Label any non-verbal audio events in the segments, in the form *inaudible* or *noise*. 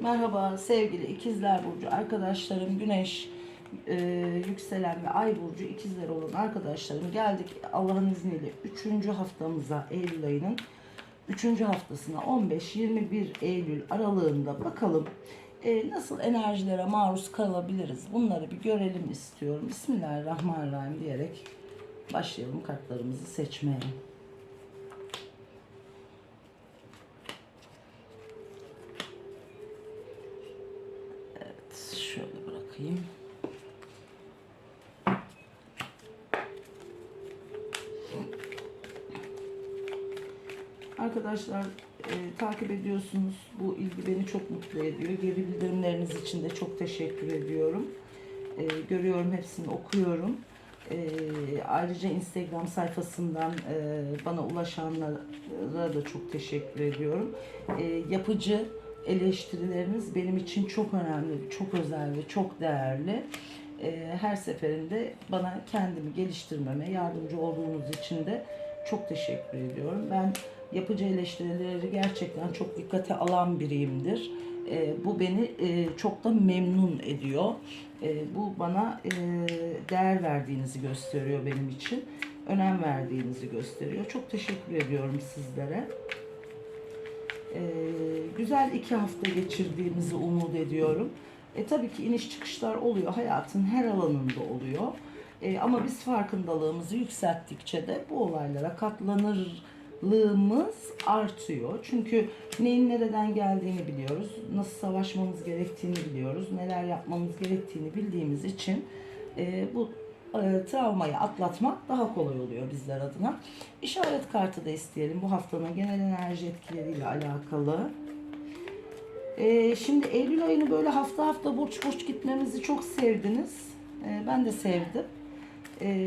Merhaba sevgili ikizler burcu arkadaşlarım güneş e, yükselen ve ay burcu ikizler olan arkadaşlarım geldik Allah'ın izniyle 3. haftamıza Eylül ayının 3. haftasına 15-21 Eylül aralığında bakalım e, nasıl enerjilere maruz kalabiliriz bunları bir görelim istiyorum. Bismillahirrahmanirrahim diyerek başlayalım kartlarımızı seçmeye. Evet, şöyle bırakayım. Arkadaşlar e, takip ediyorsunuz. Bu ilgi beni çok mutlu ediyor. Geri bildirimleriniz için de çok teşekkür ediyorum. E, görüyorum hepsini okuyorum. E, ayrıca Instagram sayfasından e, bana ulaşanlara da çok teşekkür ediyorum. E, yapıcı eleştirileriniz benim için çok önemli, çok özel ve çok değerli. E, her seferinde bana kendimi geliştirmeme yardımcı olduğunuz için de çok teşekkür ediyorum. Ben yapıcı eleştirileri gerçekten çok dikkate alan biriyimdir. E, bu beni e, çok da memnun ediyor. E, bu bana e, değer verdiğinizi gösteriyor benim için. Önem verdiğinizi gösteriyor. Çok teşekkür ediyorum sizlere. E, güzel iki hafta geçirdiğimizi umut ediyorum. E, tabii ki iniş çıkışlar oluyor. Hayatın her alanında oluyor. E, ama biz farkındalığımızı yükselttikçe de bu olaylara katlanırlığımız artıyor. Çünkü neyin nereden geldiğini biliyoruz. Nasıl savaşmamız gerektiğini biliyoruz. Neler yapmamız gerektiğini bildiğimiz için e, bu e, travmayı atlatmak daha kolay oluyor bizler adına. İşaret kartı da isteyelim bu haftanın genel enerji etkileriyle alakalı. E, şimdi Eylül ayını böyle hafta hafta borç borç gitmemizi çok sevdiniz. E, ben de sevdim. E,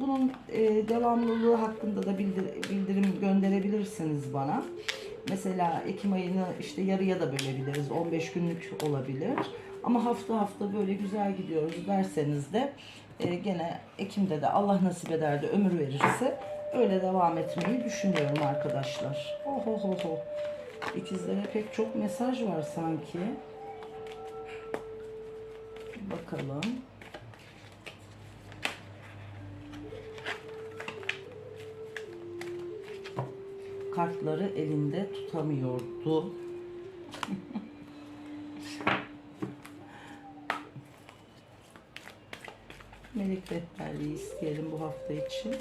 bunun e, devamlılığı hakkında da bildir- bildirim gönderebilirsiniz bana. Mesela Ekim ayını işte yarıya da bölebiliriz. 15 günlük olabilir. Ama hafta hafta böyle güzel gidiyoruz derseniz de e, gene Ekim'de de Allah nasip eder de ömür verirse öyle devam etmeyi düşünüyorum arkadaşlar. Oh oh oh oh. İkizlere pek çok mesaj var sanki. Bakalım. Kartları elinde tutamıyordu. *laughs* Melek rehberliği isteyelim bu hafta için.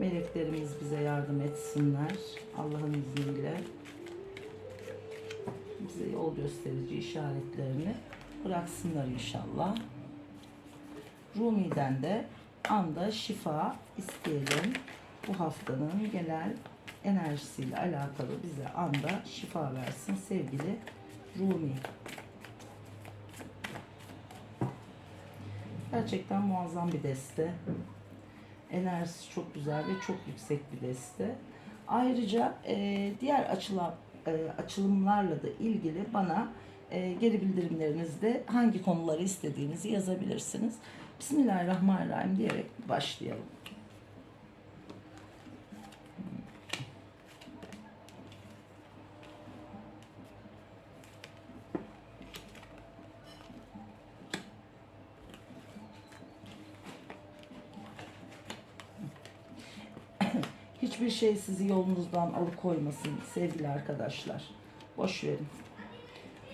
Meleklerimiz bize yardım etsinler. Allah'ın izniyle bize yol gösterici işaretlerini bıraksınlar inşallah. Rumi'den de anda şifa isteyelim. Bu haftanın genel enerjisiyle alakalı bize anda şifa versin sevgili Rumi. Gerçekten muazzam bir deste. Enerjisi çok güzel ve çok yüksek bir deste. Ayrıca e, diğer açılan e, açılımlarla da ilgili bana e, geri bildirimlerinizde hangi konuları istediğinizi yazabilirsiniz. Bismillahirrahmanirrahim diyerek başlayalım. Hiçbir şey sizi yolunuzdan alıkoymasın sevgili arkadaşlar. Boş verin.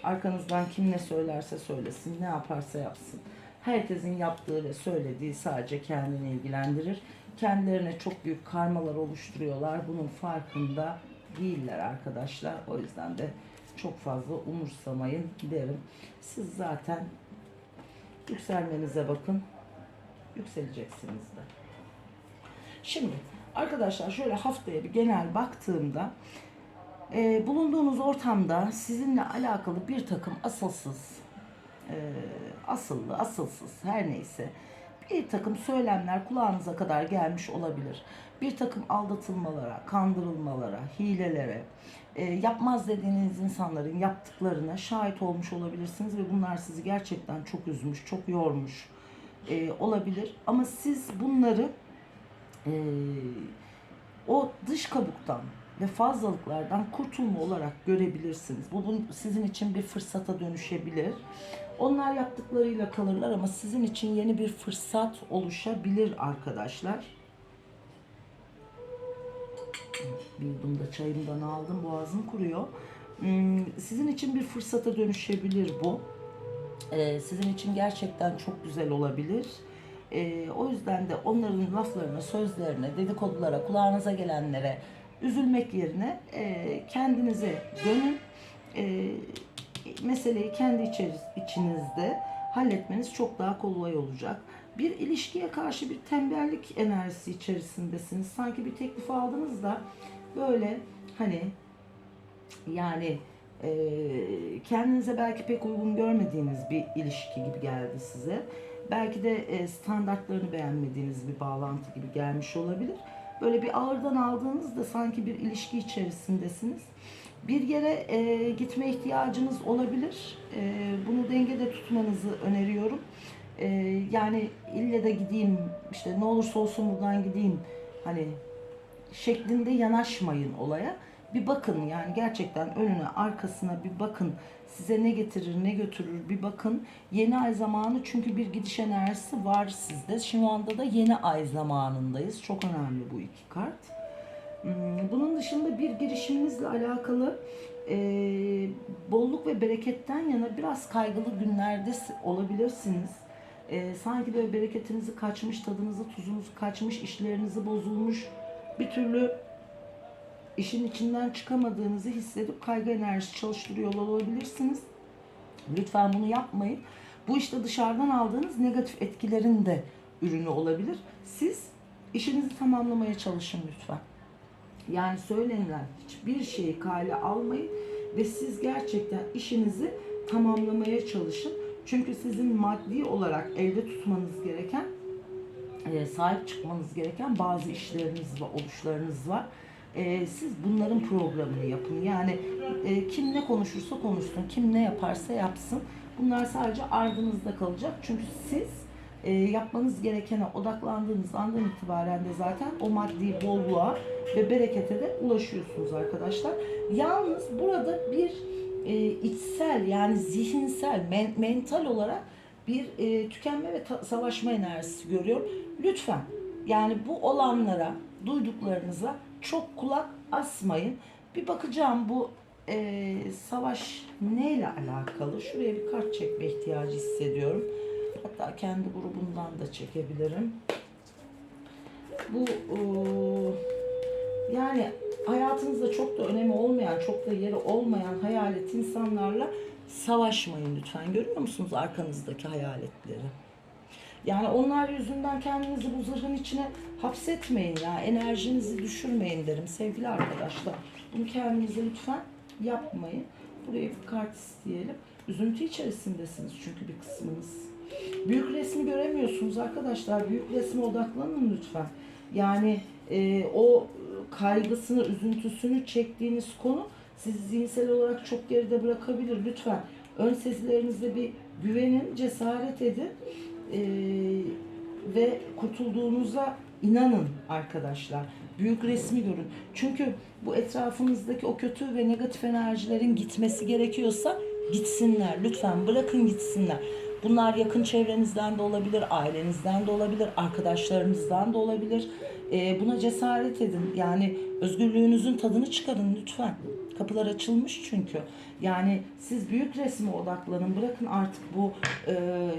Arkanızdan kim ne söylerse söylesin, ne yaparsa yapsın. Herkesin yaptığı ve söylediği sadece kendini ilgilendirir. Kendilerine çok büyük karmalar oluşturuyorlar. Bunun farkında değiller arkadaşlar. O yüzden de çok fazla umursamayın derim. Siz zaten yükselmenize bakın. Yükseleceksiniz de. Şimdi arkadaşlar şöyle haftaya bir genel baktığımda e, bulunduğunuz ortamda sizinle alakalı bir takım asılsız, e, asıllı, asılsız her neyse bir takım söylemler kulağınıza kadar gelmiş olabilir. Bir takım aldatılmalara, kandırılmalara, hilelere, e, yapmaz dediğiniz insanların yaptıklarına şahit olmuş olabilirsiniz ve bunlar sizi gerçekten çok üzmüş, çok yormuş e, olabilir. Ama siz bunları e, o dış kabuktan ve fazlalıklardan kurtulma olarak görebilirsiniz. Bu bun- sizin için bir fırsata dönüşebilir. Onlar yaptıklarıyla kalırlar ama sizin için yeni bir fırsat oluşabilir arkadaşlar. Bir yudum da çayımdan aldım. Boğazım kuruyor. Hmm, Sizin için bir fırsata dönüşebilir bu. Ee, sizin için gerçekten çok güzel olabilir. Ee, o yüzden de onların laflarına, sözlerine, dedikodulara, kulağınıza gelenlere üzülmek yerine e, kendinize dönün. E, meseleyi kendi içinizde halletmeniz çok daha kolay olacak. Bir ilişkiye karşı bir tembellik enerjisi içerisindesiniz. Sanki bir teklif aldınız da böyle hani yani e, kendinize belki pek uygun görmediğiniz bir ilişki gibi geldi size. Belki de e, standartlarını beğenmediğiniz bir bağlantı gibi gelmiş olabilir. Böyle bir ağırdan aldığınızda sanki bir ilişki içerisindesiniz. Bir yere e, gitme ihtiyacınız olabilir. E, bunu dengede tutmanızı öneriyorum. E, yani ille de gideyim işte ne olursa olsun buradan gideyim hani şeklinde yanaşmayın olaya. Bir bakın yani gerçekten önüne arkasına bir bakın. Size ne getirir ne götürür bir bakın. Yeni ay zamanı çünkü bir gidiş enerjisi var sizde. Şu anda da yeni ay zamanındayız. Çok önemli bu iki kart. Hmm, Bunun dışında bir girişiminizle alakalı e, bolluk ve bereketten yana biraz kaygılı günlerde olabilirsiniz. E, sanki böyle bereketinizi kaçmış, tadınızı, tuzunuzu kaçmış, işlerinizi bozulmuş, bir türlü işin içinden çıkamadığınızı hissedip kaygı enerjisi çalıştırıyor olabilirsiniz. Lütfen bunu yapmayın. Bu işte dışarıdan aldığınız negatif etkilerin de ürünü olabilir. Siz işinizi tamamlamaya çalışın lütfen. Yani söylenilen hiçbir şeyi kale almayın ve siz gerçekten işinizi tamamlamaya çalışın. Çünkü sizin maddi olarak elde tutmanız gereken, e, sahip çıkmanız gereken bazı işleriniz var, oluşlarınız var. E, Siz bunların programını yapın. Yani e, kim ne konuşursa konuşsun, kim ne yaparsa yapsın. Bunlar sadece ardınızda kalacak. Çünkü siz e, yapmanız gerekene odaklandığınız andan itibaren de zaten o maddi bolluğa ve berekete de ulaşıyorsunuz arkadaşlar. Yalnız burada bir e, içsel yani zihinsel, men- mental olarak bir e, tükenme ve savaşma enerjisi görüyorum. Lütfen yani bu olanlara, duyduklarınıza çok kulak asmayın. Bir bakacağım bu e, savaş neyle alakalı? Şuraya bir kart çekme ihtiyacı hissediyorum. Hatta kendi grubundan da çekebilirim. Bu e, yani hayatınızda çok da önemi olmayan, çok da yeri olmayan hayalet insanlarla savaşmayın lütfen. Görüyor musunuz arkanızdaki hayaletleri? Yani onlar yüzünden kendinizi bu zırhın içine hapsetmeyin ya. Enerjinizi düşürmeyin derim sevgili arkadaşlar. Bunu kendinize lütfen yapmayın. Buraya bir kart isteyelim. Üzüntü içerisindesiniz çünkü bir kısmınız. Büyük resmi göremiyorsunuz arkadaşlar. Büyük resme odaklanın lütfen. Yani e, o kaygısını, üzüntüsünü çektiğiniz konu sizi zihinsel olarak çok geride bırakabilir. Lütfen ön sezilerinize bir güvenin, cesaret edin e, ve kurtulduğunuza inanın arkadaşlar. Büyük resmi görün. Çünkü bu etrafınızdaki o kötü ve negatif enerjilerin gitmesi gerekiyorsa gitsinler. Lütfen bırakın gitsinler. Bunlar yakın çevrenizden de olabilir, ailenizden de olabilir, arkadaşlarınızdan da olabilir. Ee, buna cesaret edin. Yani özgürlüğünüzün tadını çıkarın lütfen. Kapılar açılmış çünkü. Yani siz büyük resme odaklanın. Bırakın artık bu e,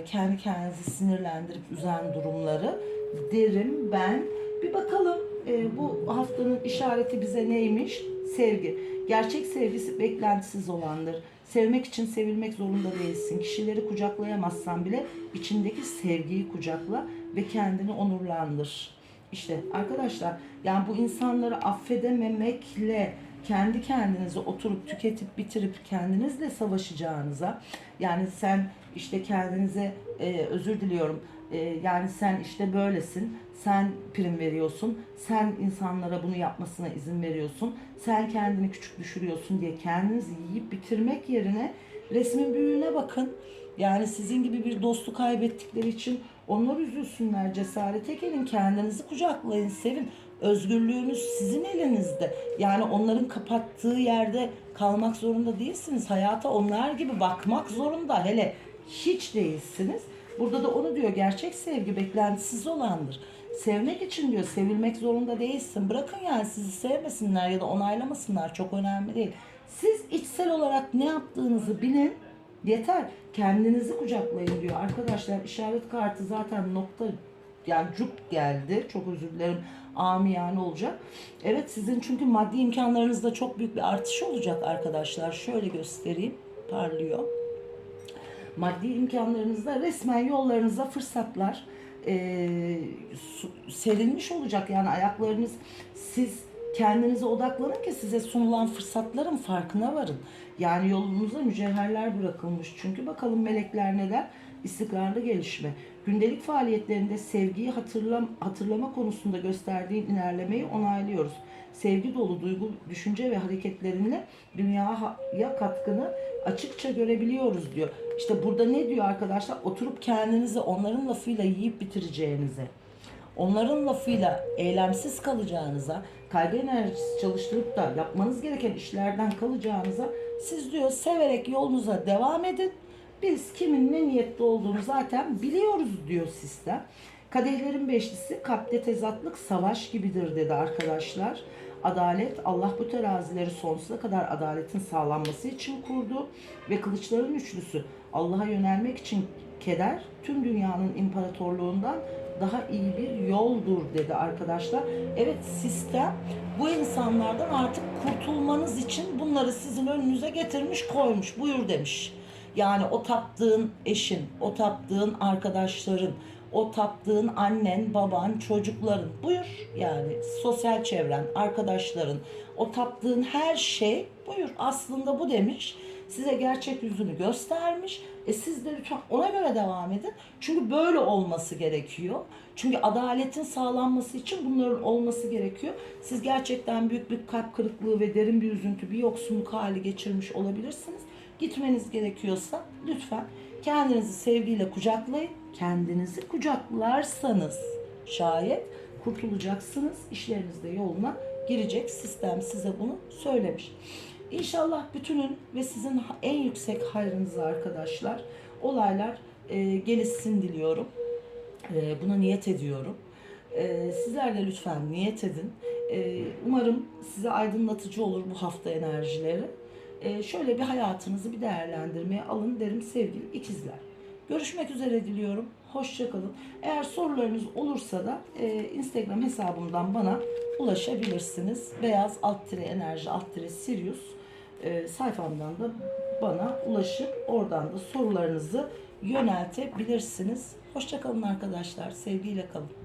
kendi kendinizi sinirlendirip üzen durumları derim ben. Bir bakalım e, bu haftanın işareti bize neymiş? Sevgi. Gerçek sevgisi beklentisiz olandır. Sevmek için sevilmek zorunda değilsin. Kişileri kucaklayamazsan bile içindeki sevgiyi kucakla ve kendini onurlandır. İşte arkadaşlar yani bu insanları affedememekle kendi kendinizi oturup tüketip bitirip kendinizle savaşacağınıza yani sen işte kendinize e, özür diliyorum e, yani sen işte böylesin sen prim veriyorsun sen insanlara bunu yapmasına izin veriyorsun sen kendini küçük düşürüyorsun diye kendinizi yiyip bitirmek yerine resmin büyüğüne bakın yani sizin gibi bir dostu kaybettikleri için onlar üzülsünler, cesarete gelin, kendinizi kucaklayın, sevin. Özgürlüğünüz sizin elinizde. Yani onların kapattığı yerde kalmak zorunda değilsiniz. Hayata onlar gibi bakmak zorunda. Hele hiç değilsiniz. Burada da onu diyor gerçek sevgi beklentisiz olandır. Sevmek için diyor sevilmek zorunda değilsin. Bırakın yani sizi sevmesinler ya da onaylamasınlar çok önemli değil. Siz içsel olarak ne yaptığınızı bilin. Yeter. Kendinizi kucaklayın diyor. Arkadaşlar işaret kartı zaten nokta yani cuk geldi. Çok özür dilerim. Amiyane olacak. Evet sizin çünkü maddi imkanlarınızda çok büyük bir artış olacak arkadaşlar. Şöyle göstereyim. Parlıyor maddi imkanlarınızda resmen yollarınıza fırsatlar e, serilmiş olacak. Yani ayaklarınız siz kendinize odaklanın ki size sunulan fırsatların farkına varın. Yani yolunuza mücevherler bırakılmış. Çünkü bakalım melekler neler? İstikrarlı gelişme. Gündelik faaliyetlerinde sevgiyi hatırlam hatırlama konusunda gösterdiğin ilerlemeyi onaylıyoruz. Sevgi dolu duygu, düşünce ve hareketlerinle dünyaya katkını açıkça görebiliyoruz diyor. İşte burada ne diyor arkadaşlar? Oturup kendinizi onların lafıyla yiyip bitireceğinize, onların lafıyla eylemsiz kalacağınıza, kaygı enerjisi çalıştırıp da yapmanız gereken işlerden kalacağınıza siz diyor severek yolunuza devam edin. Biz kimin ne niyetli olduğunu zaten biliyoruz diyor sistem. Kadehlerin beşlisi kalpte tezatlık savaş gibidir dedi arkadaşlar. Adalet Allah bu terazileri sonsuza kadar adaletin sağlanması için kurdu ve kılıçların üçlüsü Allah'a yönelmek için keder tüm dünyanın imparatorluğundan daha iyi bir yoldur dedi arkadaşlar. Evet sistem bu insanlardan artık kurtulmanız için bunları sizin önünüze getirmiş koymuş buyur demiş. Yani o taptığın eşin, o taptığın arkadaşların, o taptığın annen, baban, çocukların, buyur yani sosyal çevren, arkadaşların, o taptığın her şey buyur aslında bu demiş. Size gerçek yüzünü göstermiş. E siz de lütfen ona göre devam edin. Çünkü böyle olması gerekiyor. Çünkü adaletin sağlanması için bunların olması gerekiyor. Siz gerçekten büyük bir kalp kırıklığı ve derin bir üzüntü, bir yoksunluk hali geçirmiş olabilirsiniz. Gitmeniz gerekiyorsa lütfen kendinizi sevgiyle kucaklayın. Kendinizi kucaklarsanız şayet kurtulacaksınız. İşleriniz de yoluna girecek. Sistem size bunu söylemiş. İnşallah bütünün ve sizin en yüksek hayrınıza arkadaşlar olaylar e, gelişsin diliyorum. E, buna niyet ediyorum. E, sizler de lütfen niyet edin. E, umarım size aydınlatıcı olur bu hafta enerjileri. E, şöyle bir hayatınızı bir değerlendirmeye alın derim sevgili ikizler. Görüşmek üzere diliyorum. Hoşçakalın. Eğer sorularınız olursa da e, Instagram hesabımdan bana ulaşabilirsiniz. Beyaz alt tire enerji alt tire Sirius e, sayfamdan da bana ulaşıp oradan da sorularınızı yöneltebilirsiniz. Hoşçakalın arkadaşlar. Sevgiyle kalın.